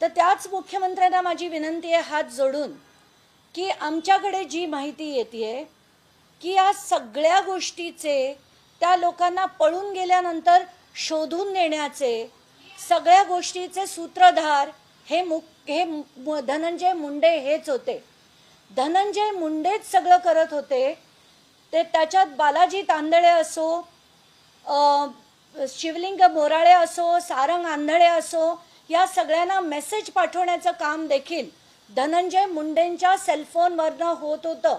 तर त्याच मुख्यमंत्र्यांना माझी विनंती आहे हात जोडून की आमच्याकडे जी माहिती येते की या सगळ्या गोष्टीचे त्या लोकांना पळून गेल्यानंतर शोधून नेण्याचे सगळ्या गोष्टीचे सूत्रधार हे मुख हे धनंजय मुंडे हेच होते. धनंजय मुंडेच सगळं करत होते. ते त्याच्यात बालाजी तांदळे असो शिवलिंग मोराळे असो सारंग आंधळे असो या सगळ्यांना मेसेज पाठवण्याचं काम देखील धनंजय मुंडेंच्या सेलफोनवरनं होत होतं.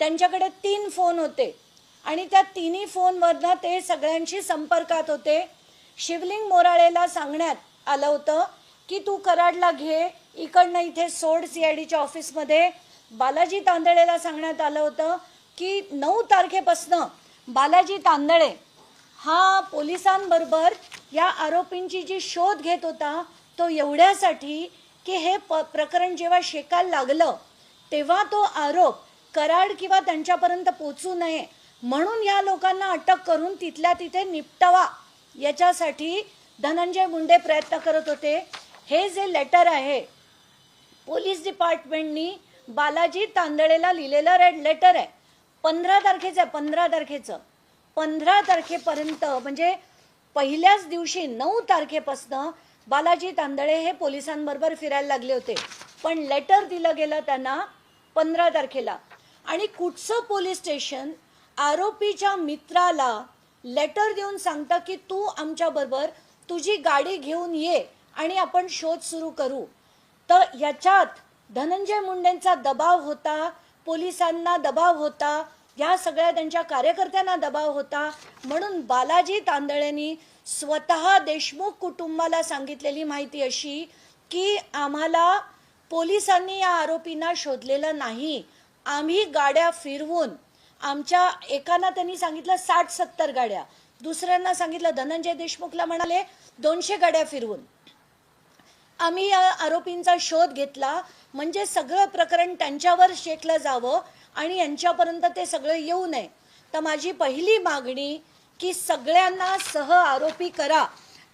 त्यांच्याकडे तीन फोन होते. आणि त्या तिन्ही फोनवरनं ते सगळ्यांशी संपर्कात होते. शिवलिंग मोराळेला सांगण्यात आलं होतं की तू कराडला घे. इकडनं इथे सोड सी आय डीच्या ऑफिसमध्ये बालाजी तांदळेला सांगण्यात आलं होतं की नऊ तारखेपासनं बालाजी तांदळे हा पोलिसांबरोबर या आरोपींची जी शोध घेत होता तो एवढ्यासाठी की हे प प्रकरण जेव्हा शेकायला लागलं तेव्हा तो आरोप कराड किंवा त्यांच्यापर्यंत पोचू नये म्हणून या लोकांना अटक करून तिथल्या तिथे निपटावा याच्यासाठी धनंजय मुंडे प्रयत्न करत होते. हे जे लेटर आहे पोलीस डिपार्टमेंटनी बालाजी तांदळेला लिहिलेलं रेड लेटर आहे. पंधरा तारखेचं आहे पंधरा तारखेचं. पंधरा तारखेपर्यंत म्हणजे पहिल्याच दिवशी नऊ तारखेपासनं बालाजी तांदळे हे पोलिसांबरोबर फिरायला लागले होते. पण लेटर दिलं गेलं त्यांना पंधरा तारखेला. आणि कुठचं पोलीस स्टेशन आरोपीच्या मित्राला लेटर देऊन सांगतं की तू आमच्याबरोबर तुझी गाडी घेऊन ये आणि आपण शोध सुरू करू. तर याच्यात धनंजय मुंडेंचा दबाव होता पोलिसांना दबाव होता या सगळ्या त्यांच्या कार्यकर्त्यांना दबाव होता. म्हणून बालाजी तांदळेंनी स्वतः देशमुख कुटुंबाला सांगितलेली माहिती अशी की आम्हाला पोलिसांनी या आरोपींना शोधलेलं नाही. आम्ही गाड्या फिरवून आमच्या एकांना त्यांनी सांगितलं साठ सत्तर गाड्या. दुसऱ्यांना सांगितलं धनंजय देशमुखला म्हणाले दोनशे गाड्या फिरवून. आम्ही या आरोपींचा शोध घेतला. म्हणजे सगळं प्रकरण त्यांच्यावर शेकलं जावं. आणि यांच्यापर्यंत ते सगळं येऊ नये. तर माझी पहिली मागणी की सगळ्यांना सह आरोपी करा.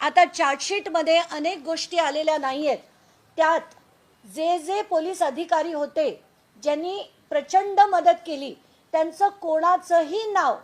आता चार्जशीटमध्ये अनेक गोष्टी आलेल्या नाही आहेत त्यात जे जे पोलीस अधिकारी होते ज्यांनी प्रचंड मदत केली त्यांचं कोणाचंही नाव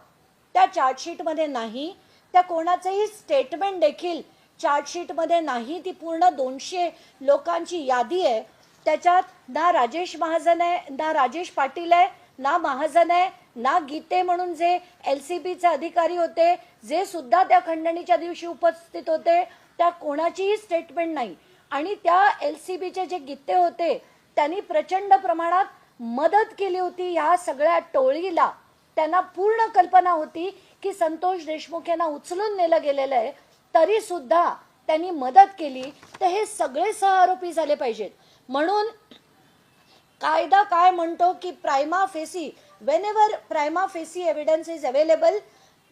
त्या चार्जशीटमध्ये नाही. त्या कोणाचंही स्टेटमेंट देखील चार्जशीटमध्ये नाही. ती पूर्ण दोनशे लोकांची यादी आहे. त्याच्यात ना राजेश महाजन आहे ना राजेश पाटील आहे ना महाजन आहे ना गीते म्हणून जे एल सी बीचे अधिकारी होते जे सुद्धा त्या खंडणीच्या दिवशी उपस्थित होते त्या कोणाचीही स्टेटमेंट नाही. आणि त्या एल सी बीचे जे गीते होते त्यांनी प्रचंड प्रमाणात मदत केली होती ह्या सगळ्या टोळीला. त्यांना पूर्ण कल्पना होती की संतोष देशमुख यांना उचलून नेलं गेलेलं आहे तरी सुद्धा त्यांनी मदत केली. तर हे सगळे सहआरोपी झाले पाहिजेत. म्हणून कायदा काय म्हणतो की prima facie whenever prima facie evidence is available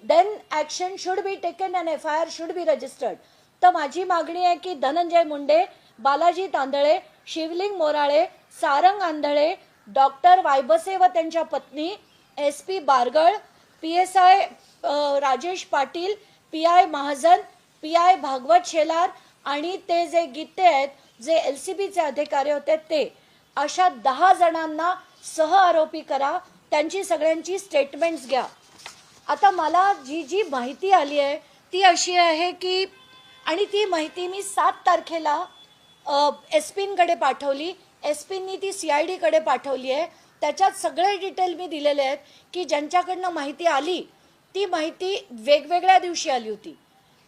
then action should be taken and F I R should be registered तर माझी मागणी आहे की धनंजय मुंडे बालाजी तांदळे शिवलिंग मोराळे सारंग आंधळे डॉक्टर वायबसे व त्यांच्या पत्नी S P Bargal P S I Rajesh Patil P I Mahajan P I Bhagwat Shelar आणि ते जे गीते आहेत जे एल सी बीचे अधिकारी होते ते. अशा दहा जणांना सह आरोपी करा त्यांची सगळ्यांची स्टेटमेंट्स घ्या. आता मला जी जी माहिती आली आहे ती अशी आहे की आणि ती माहिती मी सात तारखेला एस पींकडे पाठवली. एस पींनी ती सी आय डीकडे पाठवली आहे. त्याच्यात सगळे डिटेल मी दिलेले आहेत की ज्यांच्याकडनं माहिती आली ती माहिती वेगवेगळ्या दिवशी आली होती.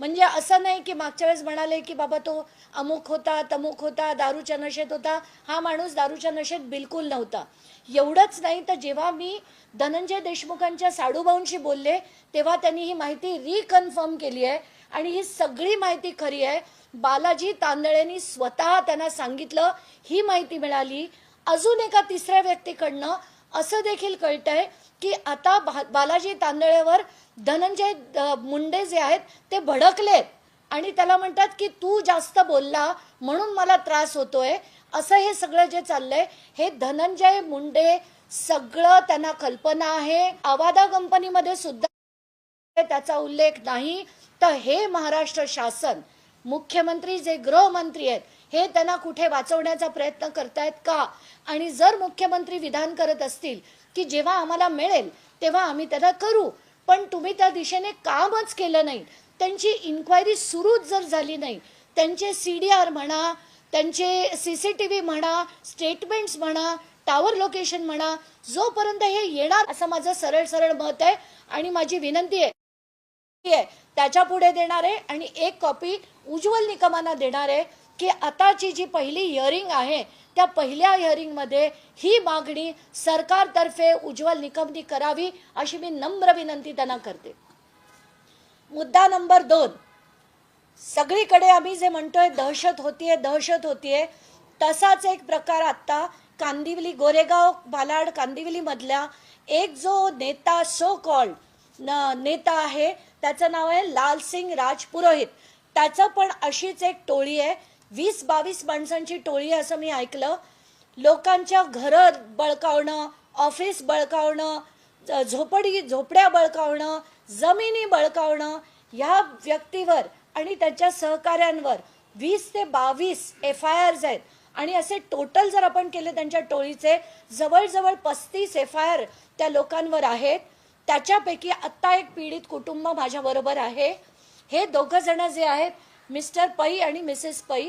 म्हणजे असं नाही की मागच्या वेळेस म्हणाले की बाबा तो अमुक होता तमुक होता दारूच्या नशेत होता. हा माणूस दारूच्या नशेत बिलकुल नव्हता. एवढंच नाही तर जेव्हा मी धनंजय देशमुखांच्या साडूभाऊंशी बोलले तेव्हा त्यांनी ही माहिती रिकन्फर्म केली आहे. आणि ही सगळी माहिती खरी आहे. बालाजी तांदळेंनी स्वतः त्यांना सांगितलं ही माहिती मिळाली. अजून एका तिसऱ्या व्यक्तीकडनं असं देखील कळतंय की आता बा बालाजी तांदळेवर धनंजय मुंडे जे आहेत ते भडकलेत. आणि त्याला म्हणतात की तू जास्त बोलला म्हणून मला त्रास होतोय. असं हे सगळं जे चाललंय हे धनंजय मुंडे सगळं त्यांना कल्पना आहे. आवादा कंपनीमध्ये सुद्धा त्याचा उल्लेख नाही. तर हे महाराष्ट्र शासन मुख्यमंत्री जे गृहमंत्री आहेत हे त्यांना कुठे वाचवण्याचा प्रयत्न करतायत का? आणि जर मुख्यमंत्री विधान करत असतील की जेव्हा आम्हाला मिळेल तेव्हा आम्ही त्याला करू. पण तुम्ही त्या दिशेने कामच केलं नाही. त्यांची इन्क्वायरी सुरूच जर झाली नाही त्यांचे सी डी आर म्हणा त्यांचे सी सी टी व्ही म्हणा स्टेटमेंट्स म्हणा टावर लोकेशन म्हणा जोपर्यंत हे येणार असं माझं सरळ सरळ मत आहे आणि माझी विनंती आहे त्याच्या पुढे देणार आहे आणि एक कॉपी उज्ज्वल निकमांना देणार आहे की आताची जी पहिली हिअरिंग आहे त्या पहिल्या हिअरिंगमध्ये ही मागणी सरकारतर्फे उज्ज्वल निकमनी करावी अशी मी नम्र विनंती त्यांना करते. मुद्दा नंबर दोन. सगळीकडे आम्ही जे म्हणतोय दहशत होतीये दहशत होतीये तसाच एक प्रकार आत्ता कांदिवली गोरेगाव बालाड कांदिवलीमधल्या एक जो नेता सो कॉल्ड न नेता आहे त्याचं नाव आहे लालसिंग राजपुरोहित. त्याचं पण अशीच एक टोळी आहे वीस बावीस माणसांची टोळी असं मी ऐकलं. लोकांच्या घरं बळकावणं ऑफिस बळकावणं झोपडी झोपड्या बळकावणं जमिनी बळकावणं ह्या व्यक्तीवर आणि त्यांच्या सहकाऱ्यांवर वीस ते बावीस एफ आय आर्स आहेत. आणि असे टोटल जर आपण केले त्यांच्या टोळीचे जवळजवळ पस्तीस एफ आय आर त्या लोकांवर आहेत. त्याच्यापैकी आत्ता एक पीडित कुटुंब माझ्याबरोबर आहे. हे दोघं जण जे आहेत मिस्टर पै आणि मिसेस पै.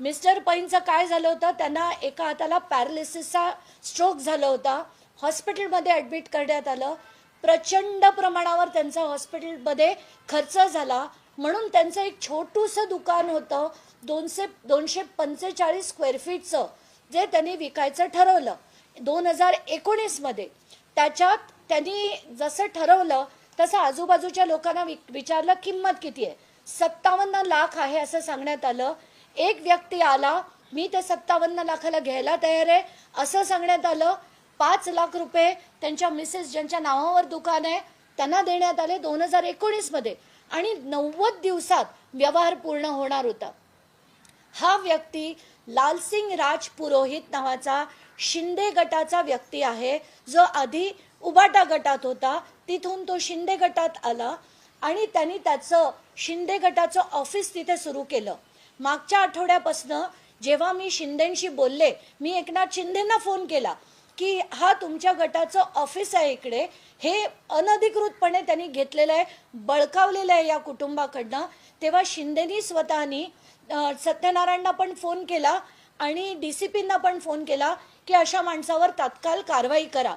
मिस्टर पैंचं काय झालं होतं? त्यांना एका हाताला पॅरालिसिसचा स्ट्रोक झाला होता. हॉस्पिटलमध्ये ॲडमिट करण्यात आलं. प्रचंड प्रमाणावर त्यांचा हॉस्पिटलमध्ये खर्च झाला. म्हणून त्यांचं एक छोटूसं दुकान होतं. दोनशे दोनशे पंचेचाळीस स्क्वेअर फीटचं जे त्यांनी विकायचं ठरवलं. दोन हजार एकोणीसमध्ये. त्याच्यात त्यांनी जसं ठरवलं तसं आजूबाजूच्या लोकांना वि- विचारलं किंमत किती आहे? सत्तावन्न लाख आहे असं सांगण्यात आलं. एक व्यक्ती आला मी ते सत्तावन्न लाखाला घ्यायला तयार आहे असं सांगण्यात आलं. पाच लाख रुपये त्यांच्या मिसेस ज्यांच्या नावावर दुकान आहे त्यांना देण्यात आले दोन हजार एकोणीसमध्ये आणि नव्वद दिवसात व्यवहार पूर्ण होणार होता. हा व्यक्ती लालसिंग राज पुरोहित नावाचा शिंदे गटाचा व्यक्ती आहे. जो आधी उबाटा गटात होता तिथून तो शिंदे गटात आला. आणि त्यांनी त्याचं शिंदे गटाचं ऑफिस तिथे सुरू केलं. मागच्या आठवड्यापासनं जेव्हा मी शिंदेशी बोलले मी एकनाथ शिंदेंना फोन केला की हा तुमच्या गटाचं ऑफिस आहे इकडे. हे अनधिकृतपणे त्यांनी घेतलेलं आहे बळकावलेलं आहे या कुटुंबाकडनं. तेव्हा शिंदेनी स्वतःनी सत्यनारायणना पण फोन केला आणि डी सी पींना पण फोन केला की अशा माणसावर तात्काळ कारवाई करा.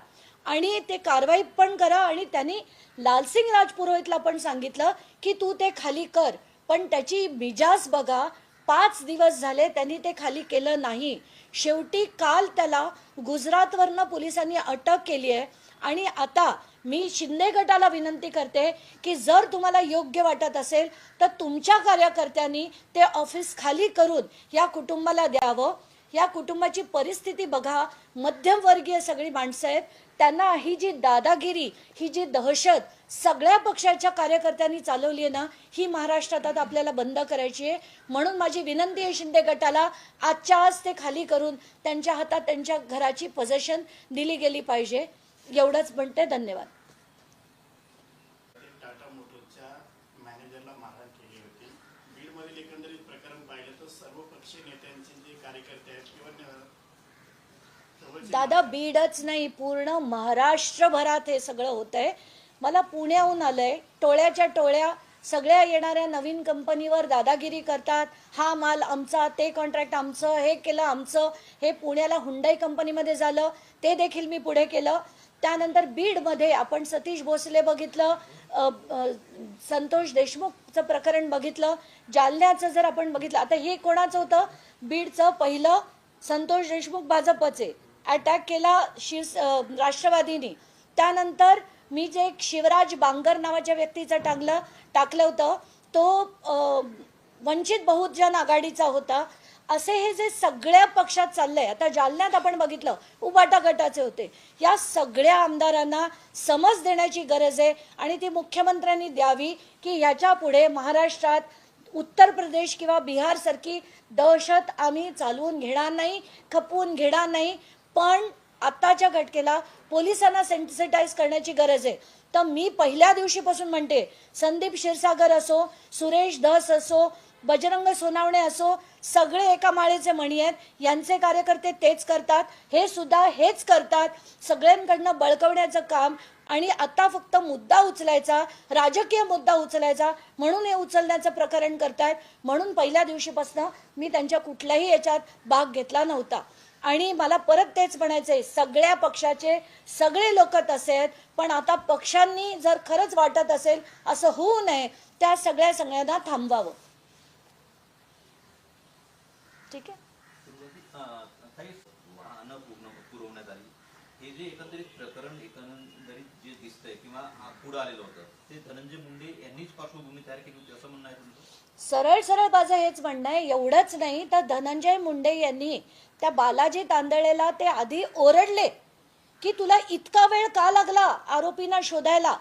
आणि ते कारवाई पण करा. आणि त्यांनी लालसिंग राजपुरोहितला पण सांगितलं की तू ते खाली कर. पण त्याची मिजाज बघा. पाच दिवस झाले त्यांनी ते खाली केलं नाही. शेवटी काल त्याला गुजरातवरनं पोलिसांनी अटक केली आहे. आणि आता मी शिंदे गटाला विनंती करते की जर तुम्हाला योग्य वाटत असेल तर तुमच्या कार्यकर्त्यांनी ते ऑफिस खाली करून या कुटुंबाला द्यावं. या कुटुंबाची परिस्थिती बघा. मध्यमवर्गीय सगळी माणसं आहेत. त्यांना ही जी दादागिरी ही जी दहशत सगळ्या पक्षाच्या कार्यकर्त्यांनी चालवली आहे ना ही महाराष्ट्रात आता आपल्याला बंद करायची आहे. म्हणून माझी विनंती आहे शिंदे गटाला आजच्या आज ते खाली करून त्यांच्या हातात त्यांच्या घराची पोझेशन दिली गेली पाहिजे. एवढंच म्हणते धन्यवाद. सर्व पक्षीय नेत्यांचे जे कार्यकर्ते आहेत किंवा दादा बीडच नाही पूर्ण महाराष्ट्रभरात हे सगळं होत आहे मला पुण्याहून आलंय. टोळ्याच्या टोळ्या सगळ्या येणाऱ्या नवीन कंपनीवर दादागिरी करतात. हा माल आमचा ते कॉन्ट्रॅक्ट आमचं हे केलं आमचं हे पुण्याला हुंडाई कंपनीमध्ये झालं ते देखील मी पुढे केलं. त्यानंतर बीडमध्ये आपण सतीश भोसले बघितलं अ, अ, संतोष देशमुखचं प्रकरण बघितलं जालन्याचं जर आपण बघितलं आता हे कोणाचं होतं? बीडचं पहिलं संतोष देशमुख भाजपचे. अटॅक केला शिव राष्ट्रवादीने. त्यानंतर मी जे एक शिवराज बांगर नावाच्या व्यक्तीचं टाकलं टाकलं होतं तो वंचित बहुजन आघाडीचा होता. असे हे जे सगळ्या पक्षात चाललंय आता जालन्यात आपण बघितलं उबाटा गटाचे होते. या सगळ्या आमदारांना समज देण्याची गरज आहे आणि ती मुख्यमंत्र्यांनी द्यावी की ह्याच्या पुढे महाराष्ट्रात उत्तर प्रदेश किंवा बिहार सारखी दहशत आम्ही चालवून घेणार नाही खपवून घेणार नाही. पण आत्ताच्या घटकेला पोलिसांना सेन्सिटाईज करण्याची गरज आहे तर मी पहिल्या दिवशीपासून म्हणते संदीप क्षीरसागर असो सुरेश धस असो बजरंग सोनावणे असो सगळे एका माळेचे म्हणी आहेत यांचे कार्यकर्ते तेच करतात हे सुद्धा हेच करतात सगळ्यांकडनं बळकवण्याचं काम आणि आता फक्त मुद्दा उचलायचा राजकीय मुद्दा उचलायचा म्हणून हे उचलण्याचं प्रकरण करतायत म्हणून पहिल्या दिवशीपासून मी त्यांच्या कुठल्याही याच्यात भाग घेतला नव्हता. आणि मला परत तेच म्हणायचंय सगळ्या पक्षाचे सगळे लोक तसे आहेत पण आता पक्षांनी जर खरंच वाटत असेल असं होऊ नये त्या सगळ्या सगळ्यांना थांबवावं. ठीक आहे? पुरवण्यात हे जे एकंदरीत प्रकरण एकंदरीत जे दिसतंय किंवा पुढे पुढं आलेलं होतं ते धनंजय मुंडे यांनीच पार्श्वभूमी तयार केली होती असं म्हणणं आहे सरळ सरळ माझं हेच म्हणणं आहे एवढंच नाही तर धनंजय मुंडे यांनी त्या बालाजी तांदळेला ते आधी ओरडले की तुला इतका वेळ का लागला आरोपींना शोधायला?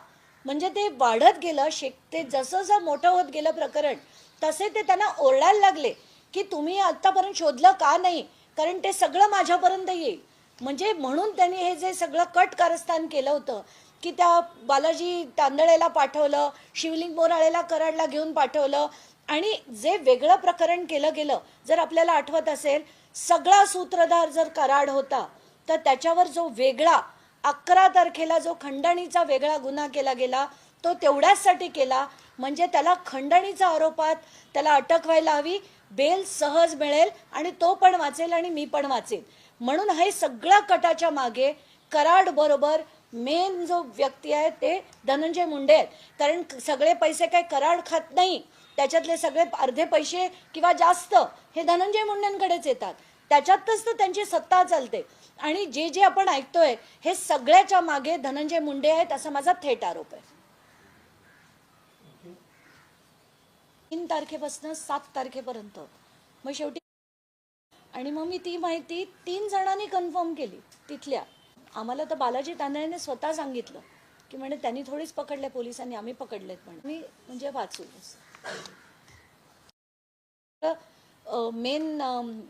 म्हणजे ते वाढत गेलं शेक ते जसं जसं मोठं होत गेलं प्रकरण तसे ते त्यांना ओरडायला लागले की तुम्ही आतापर्यंत शोधलं का नाही? कारण ते सगळं माझ्यापर्यंत येईल. म्हणजे म्हणून त्यांनी हे जे सगळं कट कारस्थान केलं होतं की त्या बालाजी तांदळेला पाठवलं शिवलिंग बोराळेला कराडला घेऊन पाठवलं आणि जे वेगळं प्रकरण केलं गेलं जर आपल्याला आठवत असेल सगळा सूत्रधार जर कराड होता तर त्याच्यावर जो वेगळा अकरा तारखेला जो खंडणीचा वेगळा गुन्हा केला गेला तो तेवढ्याचसाठी केला म्हणजे त्याला खंडणीचा आरोपात त्याला अटक व्हायला हवी बेल सहज मिळेल आणि तो पण वाचेल आणि मी पण वाचेल म्हणून हे सगळ्या कटाच्या मागे कराड बरोबर मेन जो व्यक्ती आहे ते धनंजय मुंडे आहेत. कारण सगळे पैसे काही कराड खात नाही. त्याच्यातले सगळे अर्धे पैसे किंवा जास्त हे धनंजय मुंडेंकडेच येतात. त्याच्यातच तर त्यांची सत्ता चालते. आणि जे जे आपण ऐकतोय हे सगळ्याच्या मागे धनंजय मुंडे आहेत असा माझा थेट आरोप आहे. तीन तारखेपासून सात तारखेपर्यंत. मग शेवटी आणि मग मी ती माहिती तीन जणांनी कन्फर्म केली तिथल्या. आम्हाला तर बालाजी तांदळेने स्वतः सांगितलं की म्हणजे त्यांनी थोडीच पकडले पोलिसांनी आम्ही पकडलेत पण मी म्हणजे वाचू. मेन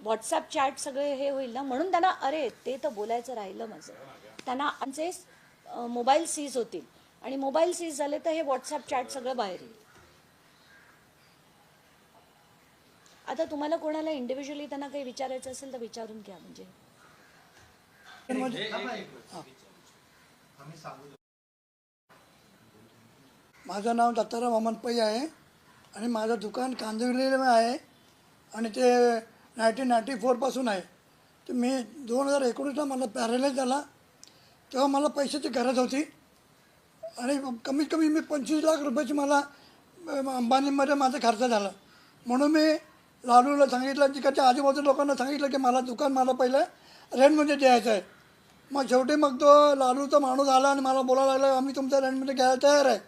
व्हॉट्सअप चॅट सगळे हे होईल ना? म्हणून त्यांना अरे ते तर बोलायचं राहिलं माझं. त्यांना आमचे मोबाईल सीज होतील. आणि मोबाईल सीज झाले तर हे व्हॉट्सअप चॅट सगळं बाहेर येईल. आता तुम्हाला कोणाला इंडिव्हिज्युअली त्यांना काही विचारायचं असेल तर विचारून घ्या म्हणजे. माझं नाव दत्ताराम अमन पै आहे. आणि माझं दुकान कांदिवलीला आहे आणि ते नाईन्टीन नाईन्टी फोरपासून आहे. तर मी दोन हजार एकोणीसला मला पॅरेलाईज झाला. तेव्हा मला पैशाची गरज होती. आणि कमीत कमी मी पंचवीस लाख रुपयाची मला अंबानीमध्ये माझा खर्च झाला. म्हणून मी लालूला सांगितलं तिकडच्या आजूबाजू लोकांना सांगितलं की मला दुकान मला पहिलं रेंटमध्ये म्हणजे द्यायचं आहे. मग शेवटी मग तो लालूचा माणूस आला आणि मला बोलायला लागला आम्ही तुमच्या रेंटमध्ये घ्यायला तयार आहे.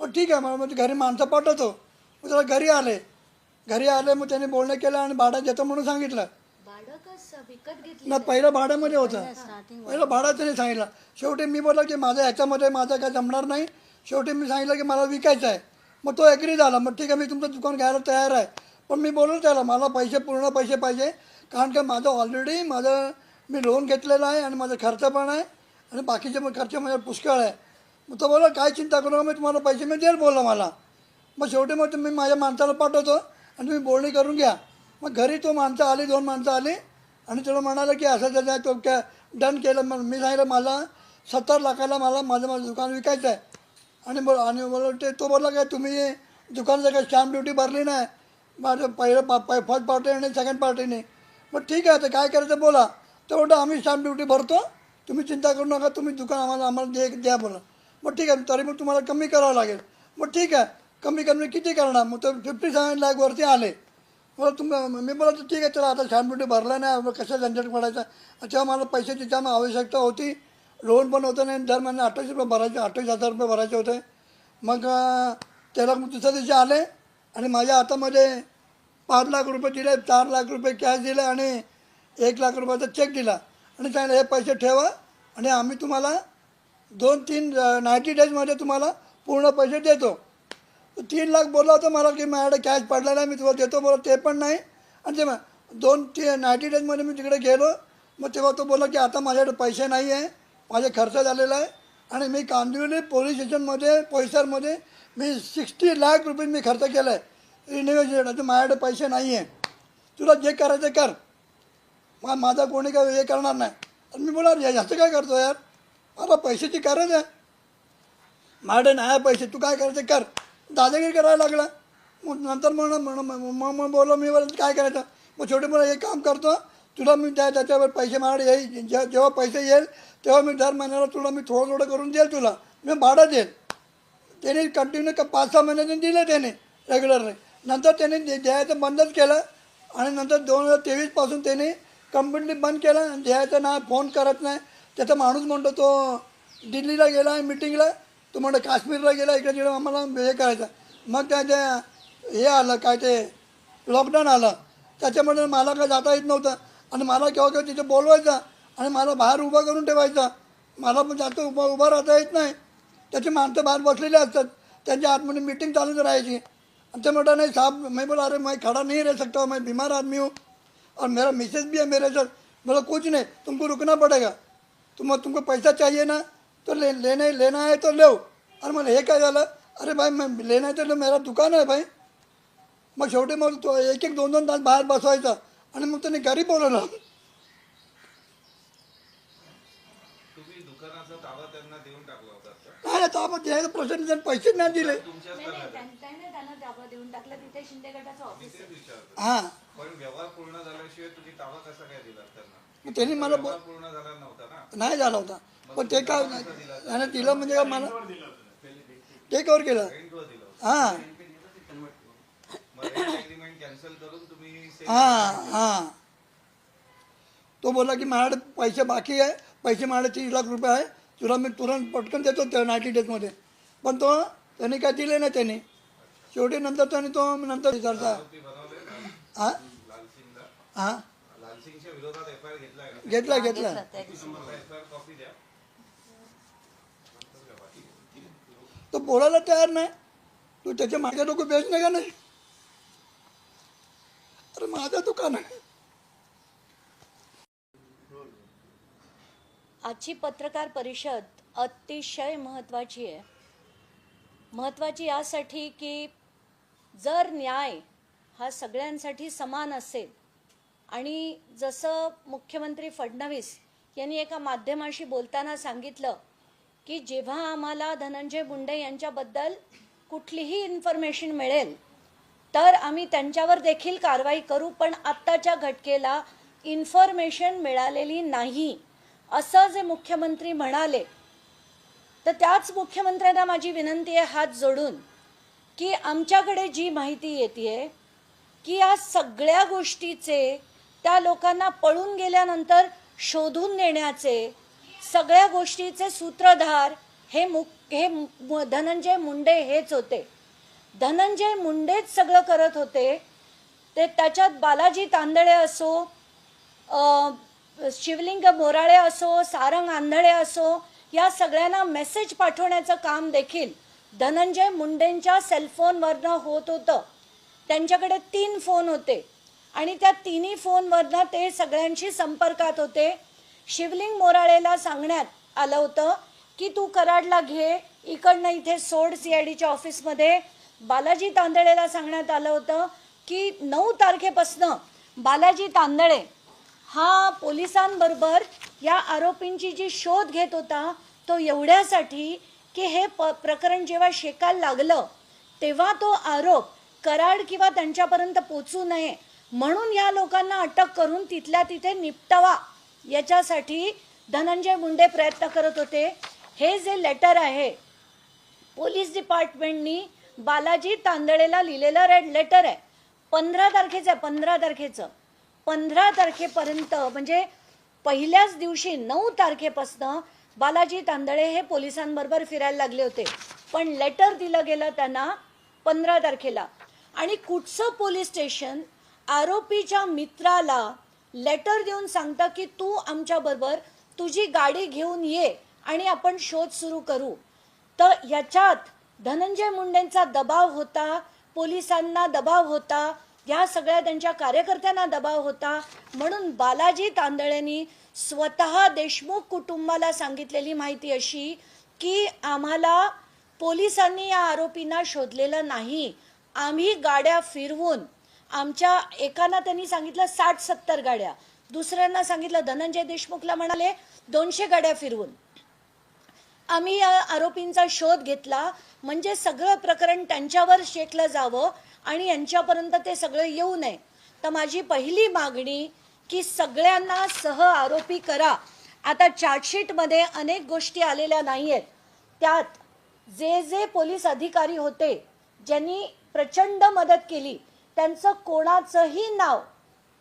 मग ठीक आहे मग म्हणजे घरी माणसं पाठवतो. मग त्याला घरी आले. घरी आले मग त्याने बोलणं केलं आणि भाडं देतो म्हणून सांगितलं. भाडं कसं? विकत घेतली ना पहिलं भाड्यामध्ये होतं. पहिलं भाडं त्याने सांगितलं. शेवटी मी बोललो की माझं ह्याच्यामध्ये माझं काय जमणार नाही. शेवटी मी सांगितलं की मला विकायचं आहे. मग तो ॲग्री झाला. मग ठीक आहे मी तुमचं दुकान घ्यायला तयार आहे. पण मी बोललो त्याला मला पैसे पूर्ण पैसे पाहिजे. कारण का माझं ऑलरेडी माझं मी लोन घेतलेलं आहे आणि माझा खर्च पण आहे आणि बाकीचे पण खर्च माझ्या पुष्कळ आहे. मग तो बोला काय चिंता करू नका मी तुम्हाला पैसे मी देईल बोलला मला. मग शेवटी मग तुम्ही माझ्या माणसाला पाठवतो आणि तुम्ही बोलणी करून घ्या. मग घरी तो माणसं आली दोन माणसं आली आणि तुला म्हणाला की असं त्याचा तो काय डन केलं. मग मी सांगितलं मला सत्तर लाखाला मला माझं माझं दुकान विकायचं आहे. आणि बोल आणि बोल ते तो बोलला काय तुम्ही दुकानाचं काय स्टॅम्प ड्युटी भरली नाही? माझं पहिलं पा पा फर्स्ट पार्टी आणि सेकंड पार्टीने मग ठीक आहे तर काय करायचं बोला. तर आम्ही स्टॅम्प ड्युटी भरतो. तुम्ही चिंता करू नका तुम्ही दुकान आम्हाला आम्हाला दे द्या बोला. मग ठीक आहे तरी मग तुम्हाला कमी करावं लागेल. मग ठीक आहे कमी कमी किती करणार? मग तर फिफ्टी सेवन लॅकवरती आले. मला तुम मी बोलतो ठीक आहे चला आता स्टॅम्प ड्युटी भरला नाही मग कसं झंझट पडायचा? तेव्हा मला पैशाची त्यामुळे आवश्यकता होती. लोन पण होतं नाही दर महिन्यात अठ्ठावीस रुपये भरायचे अठ्ठावीस हजार रुपये भरायचे होते. मग त्याला मग दुसऱ्या दिवशी आले आणि माझ्या हातामध्ये पाच लाख रुपये दिले चार लाख रुपये कॅश दिले आणि एक लाख रुपयाचा चेक दिला. आणि सांगितलं हे पैसे ठेवा आणि आम्ही तुम्हाला दोन तीन नाईन्टी डेजमध्ये तुम्हाला पूर्ण पैसे देतो. तीन लाख बोलला होता मला की माझ्याकडे कॅश पडला नाही मी तुम्हाला देतो. बोला ते पण नाही. आणि ते दोन ती नाईन्टी डेजमध्ये मी तिकडे गेलो. मग तेव्हा तो बोलला की आता माझ्याकडे पैसे नाही आहे. माझे खर्च झालेला आहे. आणि मी कांदिवली पोलीस स्टेशनमध्ये पोईसरमध्ये मी सिक्स्टी लाख रुपये मी खर्च केला आहे रिन्युएशन आता माझ्याकडे पैसे नाही आहे. तुला जे करायचं कर. मा माझा कोणी काय हे करणार नाही. आणि मी बोला जास्त काय करतो यार? मला पैशाची गरज आहे. माझ्याकडे नाही आहे पैसे. तू काय करायचं कर. दादागिरी करायला लागला? मग नंतर मग मग मग मग बोललो मी बोलतो काय करायचं? मग छोटे मुलं एक काम करतो. तुला मी त्या त्याच्यावर पैसे माझ्याकडे येईल जे- जेव्हा पैसे येईल तेव्हा मी दर महिन्याला तुला मी थोडं थोडं करून देईल तुला. मी भाडं देईल. त्याने कंटिन्यू पाच सहा महिन्याने दिलं त्याने रेग्युलरने नंतर त्याने दे- द्यायचं बंदच केलं. आणि नंतर दोन हजार तेवीसपासून त्याने कंप्लिटली बंद केलं. आणि द्यायचं ना फोन करत नाही. त्याचा माणूस म्हणतो तो दिल्लीला गेला आहे मिटिंगला तो म्हणतो काश्मीरला गेला इकडे तिकडे आम्हाला हे करायचं. मग त्याच्या हे आलं काय ते लॉकडाऊन आलं. त्याच्यामध्ये मला काय जाता येत नव्हतं. आणि मला केव्हा केव्हा तिथे बोलवायचं आणि मला बाहेर उभं करून ठेवायचं. मला पण जास्त उभं उभं राहता येत नाही. त्याची माणसं बाहेर बसलेली असतात. त्यांच्या आतमध्ये मीटिंग चालूच राहायची. आणि ते म्हणता नाही साहब मैं बोला अरे मैं खड़ा नहीं रह सकता मैं बीमार आदमी हूँ. और मेरा मिसेज भी है मेरे साथ बोला कुछ नहीं तुमको रुकना पड़ेगा. तुम तुमको पैसा चाहिए ना? तो ले लेने लेना है तो लो अरे मला हे काय झालं? अरे भाई मैं लेना है तो लो मेरा दुकान आहे भाई. मग शेवटी मग तो एक एक दोन दोन तास बाहेर बसवायचा. आणि मग त्यांनी घरी बोलवलं. ताबा? नाही आपण द्यायचं प्रश्न त्यांनी पैसे नाही दिले. ताबा आहे. हां. पण व्यवहार पूर्ण झाल्याशिवाय तुम्ही ताबा कसा काय दिला त्यांना? मग त्यांनी मला व्यवहार ब- पूर्ण झाला नव्हता ना? नाही झाला होता. पण ते काय त्याने दिलं म्हणजे का मला? टेकओव्हर केलं. हां. हां हां. तो बोला की माझ्याकडे पैसे बाकी आहे. पैसे माझ्याकडे तीस लाख रुपये आहे. तुला मी तुरंत पटकन देतो त्या नाईन्टी डेजमध्ये पण तो त्यांनी काय दिले नाही त्यांनी. शेवटी नंतर त्याने तो नंतर विचारता ना हां? हां का? घेतला घेतला मला एफ आय आर कॉपी द्या तो बोलायला तयार नाही. तू त्याच्यामागे लोक बेचणे का नाही अरे माझं दुकान आहे आजची पत्रकार परिषद अतिशय महत्त्वाची आहे. महत्त्वाची यासाठी की जर न्याय हा सगळ्यांसाठी समान असेल आणि जसं मुख्यमंत्री फडणवीस यांनी एका माध्यमाशी बोलताना सांगितलं की जेव्हा आम्हाला धनंजय मुंडे यांच्याबद्दल कुठलीही इन्फॉर्मेशन मिळेल तर आम्ही त्यांच्यावर देखील कारवाई करू पण आत्ताच्या घटकेला इन्फॉर्मेशन मिळालेली नाही असं जे मुख्यमंत्री म्हणाले तर त्याच मुख्यमंत्र्यांना माझी विनंती आहे हात जोडून की आमच्याकडे जी माहिती येते की या सगळ्या गोष्टीचे त्या लोकांना पळून गेल्यानंतर शोधून नेण्याचे सगळ्या गोष्टीचे सूत्रधार हे मु हे धनंजय मुंडे हेच होते. धनंजय मुंडेच सगळं करत होते. ते त्याच्यात बालाजी तांदळे असो शिवलिंग मोराळे असो सारंग आंधळे असो या सगळ्यांना मेसेज पाठवण्याचं काम देखील धनंजय मुंडेंच्या सेलफोनवरनं होत होतं. त्यांच्याकडे तीन फोन होते. आणि त्या तिन्ही फोनवरनं ते सगळ्यांशी संपर्कात होते. शिवलिंग मोराळेला सांगण्यात आलं होतं की तू कराडला घे इकडनं इथे सोड सी आय डीच्या ऑफिसमध्ये. बालाजी तांदळेला सांगण्यात आलं होतं की नऊ तारखेपासनं बालाजी तांदळे हा पोलिसांबरोबर या आरोपींची जी शोध घेत होता तो एवढ्यासाठी की हे प प्रकरण जेव्हा शेकायला लागलं तेव्हा तो आरोप कराड किंवा त्यांच्यापर्यंत पोचू नये म्हणून या लोकांना अटक करून तिथल्या तिथे निपटावा. याच्यासाठी धनंजय मुंडे प्रयत्न करत होते. हे जे लेटर आहे पोलीस डिपार्टमेंटनी बालाजी तांदळेला लिहिलेलं रेड लेटर आहे. पंधरा तारखेचं आहे पंधरा तारखेचं. पंधरा तारखेपर्यंत म्हणजे पहिल्याच दिवशी नऊ तारखेपासनं बालाजी तांदळे हे पोलिसांबरोबर फिरायला लागले होते. पण लेटर दिलं गेलं त्यांना पंधरा तारखेला. आणि कुठचं पोलीस स्टेशन आरोपीच्या मित्राला लेटर देऊन सांगता की तू आमच्याबरोबर तुझी गाडी घेऊन ये आणि आपण शोध सुरू करू. तर याच्यात धनंजय मुंडेंचा दबाव होता पोलिसांना दबाव होता या सगळ्या त्यांच्या कार्यकर्त्यांना दबाव होता. म्हणून बालाजी तांदळेंनी स्वतः देशमुख कुटुंबाला सांगितलेली माहिती अशी की आम्हाला पोलिसांनी या आरोपींना शोधलेलं नाही. आम्ही गाड्या फिरवून आमच्या एकाना त्यांनी सांगितलं साठ सत्तर गाड्या. दुसऱ्यांना सांगितलं धनंजय देशमुखला म्हणाले दोनशे गाड्या फिरवून. आम्ही या आरोपींचा शोध घेतला. म्हणजे सगळं प्रकरण त्यांच्यावर शेकलं जावं आणि यांच्यापर्यंत ते सगळं येऊ नये. तर माझी पहिली मागणी की सगळ्यांना सह आरोपी करा. आता चार्जशीटमध्ये अनेक गोष्टी आलेल्या नाही आहेत त्यात जे जे पोलीस अधिकारी होते ज्यांनी प्रचंड मदत केली त्यांचं कोणाचंही नाव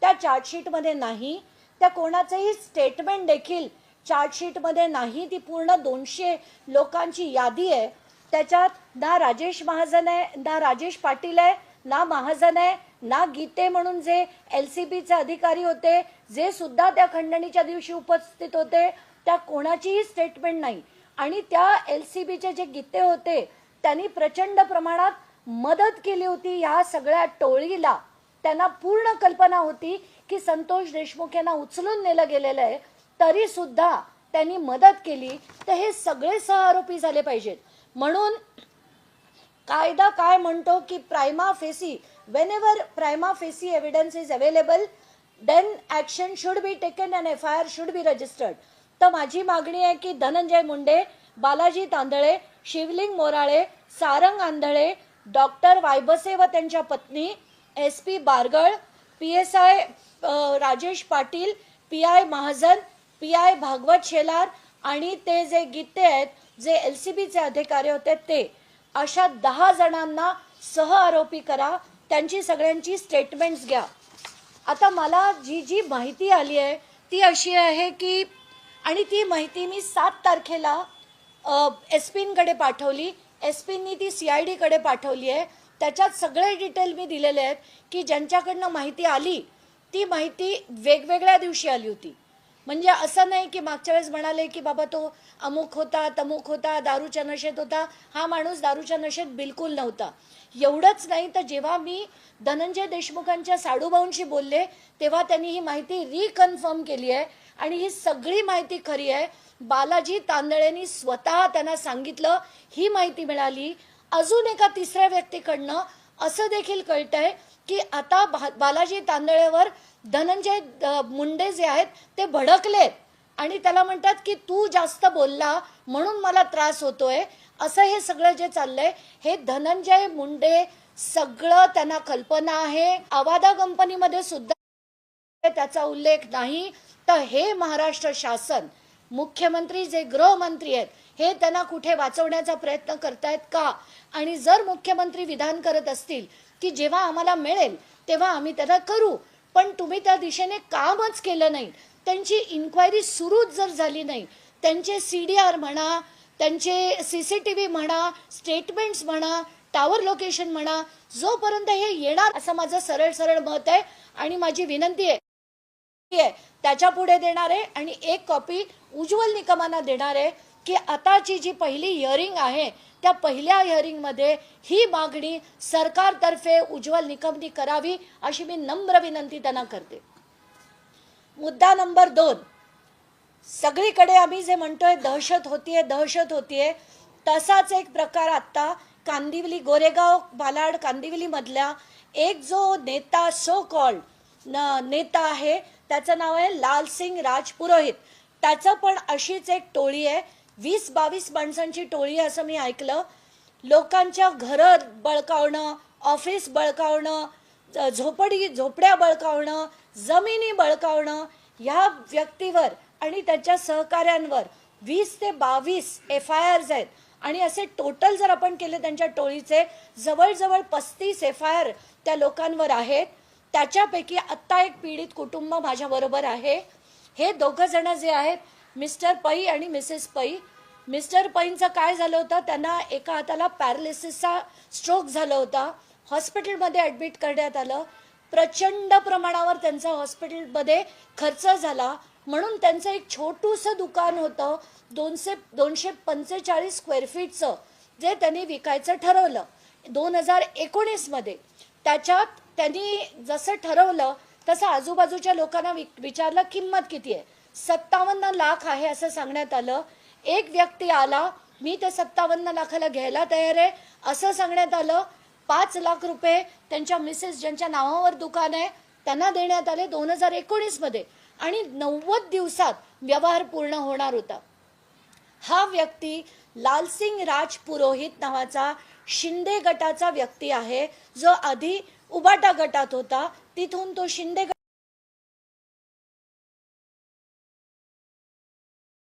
त्या चार्जशीटमध्ये नाही त्या कोणाचंही स्टेटमेंट देखील चार्जशीटमध्ये नाही ती पूर्ण दोनशे लोकांची यादी आहे. त्याच्यात ना राजेश महाजन आहे ना राजेश पाटील आहे ना महाजन आहे ना गीते म्हणून जे एल सी बीचे अधिकारी होते जे सुद्धा त्या खंडणीच्या दिवशी उपस्थित होते त्या कोणाचीही स्टेटमेंट नाही. आणि त्या एल सी बीचे जे गीते होते त्यांनी प्रचंड प्रमाणात मदत केली होती ह्या सगळ्या टोळीला. त्यांना पूर्ण कल्पना होती की संतोष देशमुख यांना उचलून नेलं गेलेलं आहे तरी सुद्धा त्यांनी मदत केली. तर हे सगळे सह आरोपी झाले पाहिजेत. म्हणून कायदा काय म्हणतो की prima facie whenever prima facie evidence is available then action should be taken and F I R should be registered तर माझी मागणी आहे की धनंजय मुंडे बालाजी तांदळे शिवलिंग मोराळे सारंग आंधळे डॉक्टर वायबसे व त्यांच्या पत्नी S P Bargal P S I Rajesh Patil P I Mahajan P I Bhagwat Shelar आणि ते जे गीते आहेत जे एल सी बीचे अधिकारी होते ते. अशा दहा जणांना सह आरोपी करा त्यांची सगळ्यांची स्टेटमेंट्स घ्या. आता मला जी जी माहिती आली आहे ती अशी आहे की आणि ती माहिती मी सात तारखेला एस पींकडे पाठवली. एस पींनी ती सी आय डीकडे पाठवली आहे. त्याच्यात सगळे डिटेल मी दिलेले आहेत की ज्यांच्याकडनं माहिती आली ती माहिती वेगवेगळ्या दिवशी आली होती. म्हणजे असं नाही की मागच्या वेळेस म्हणाले की बाबा तो अमुक होता तमुक होता दारूच्या नशेत होता. हा माणूस दारूच्या नशेत बिलकुल नव्हता. एवढंच नाही तर जेव्हा मी धनंजय देशमुखांच्या साडूभाऊंशी बोलले तेव्हा त्यांनी ही माहिती रिकन्फर्म केली आहे. आणि ही सगळी माहिती खरी आहे. बालाजी तांदळेंनी स्वतः त्यांना सांगितलं ही माहिती मिळाली. अजून एका तिसऱ्या व्यक्तीकडनं असं देखील कळतंय की आता बा- बालाजी तांदळेवर धनंजय मुंडे जे आहेत ते भडकलेत. आणि त्याला म्हणतात की तू जास्त बोलला म्हणून मला त्रास होतोय. असं हे सगळं जे चाललंय हे धनंजय मुंडे सगळं त्यांना कल्पना आहे. आवादा कंपनीमध्ये सुद्धा त्याचा उल्लेख नाही. तर हे महाराष्ट्र शासन मुख्यमंत्री जे गृहमंत्री आहेत हे त्यांना कुठे वाचवण्याचा प्रयत्न करतायत का? आणि जर मुख्यमंत्री विधान करत असतील की जेव्हा आम्हाला मिळेल तेव्हा आम्ही त्याला करू. पण तुम्ही त्या दिशेने कामच केलं नाही. त्यांची इन्क्वायरी सुरूच जर झाली नाही त्यांचे सी डी आर म्हणा त्यांचे सी सी टी व्ही म्हणा स्टेटमेंट्स म्हणा टावर लोकेशन म्हणा जोपर्यंत हे येणार असं माझं सरळ सरळ मत आहे. आणि माझी विनंती आहे आहे त्याच्या पुढे देणार आहे. आणि एक कॉपी उज्ज्वल निकमांना देणार आहे की आताची जी पहिली हिअरिंग आहे त्या पहिल्या हिअरिंगमध्ये ही मागणी सरकारतर्फे उज्ज्वल निकमनी करावी अशी मी नम्र विनंती त्यांना करते. मुद्दा नंबर दोन. सगळीकडे आम्ही जे म्हणतोय दहशत होतीये दहशत होतीये तसाच एक प्रकार आत्ता कांदिवली गोरेगाव बालाड कांदिवली मधल्या एक जो नेता सो कॉल्ड नेता आहे त्याचं नाव आहे लालसिंग राजपुरोहित. त्याचं पण अशीच एक टोळी आहे. वीस बावीस माणसांची टोळी असं मी ऐकलं. लोकांच्या घरं बळकावणं ऑफिस बळकावणं झोपडी झोपड्या बळकावणं जमिनी बळकावणं ह्या व्यक्तीवर आणि त्याच्या सहकाऱ्यांवर वीस ते बावीस एफ आय आर्स आहेत. आणि असे टोटल जर आपण केले त्यांच्या टोळीचे जवळजवळ पस्तीस एफ आय आर त्या लोकांवर आहेत. त्याच्यापैकी आत्ता एक पीडित कुटुंब माझ्याबरोबर आहे. हे दोघं जण जे आहेत मिस्टर पै आणि मिसेस पै मिस्टर पैंचं काय झालं होतं त्यांना एका हाताला पॅरालिसिसचा स्ट्रोक झाला होता. हॉस्पिटलमध्ये ॲडमिट करण्यात आलं. प्रचंड प्रमाणावर त्यांचा हॉस्पिटलमध्ये खर्च झाला. म्हणून त्यांचं एक छोटूसं दुकान होतं दोनशे दोनशे पंचेचाळीस स्क्वेअर फीटचं जे त्यांनी विकायचं ठरवलं. दोन हजार एकोणीसमध्ये. त्याच्यात त्यांनी जसं ठरवलं तसं आजूबाजूच्या लोकांना वि- विचारलं किंमत किती आहे? सत्तावन्न लाख आहे असं सांगण्यात आलं. एक व्यक्ती आला मी ते सत्तावन्न लाखाला घ्यायला तयार आहे. असं सांगण्यात आलं. पाच लाख रुपये त्यांच्या मिसेस ज्यांच्या नावावर दुकान आहे त्यांना देण्यात आले दोन हजार एकोणीसमध्ये आणि नव्वद दिवसात व्यवहार पूर्ण होणार होता. हा व्यक्ती लालसिंग राज पुरोहित नावाचा शिंदे गटाचा व्यक्ती आहे. जो आधी उबाटा गटात होता. तिथून तो शिंदे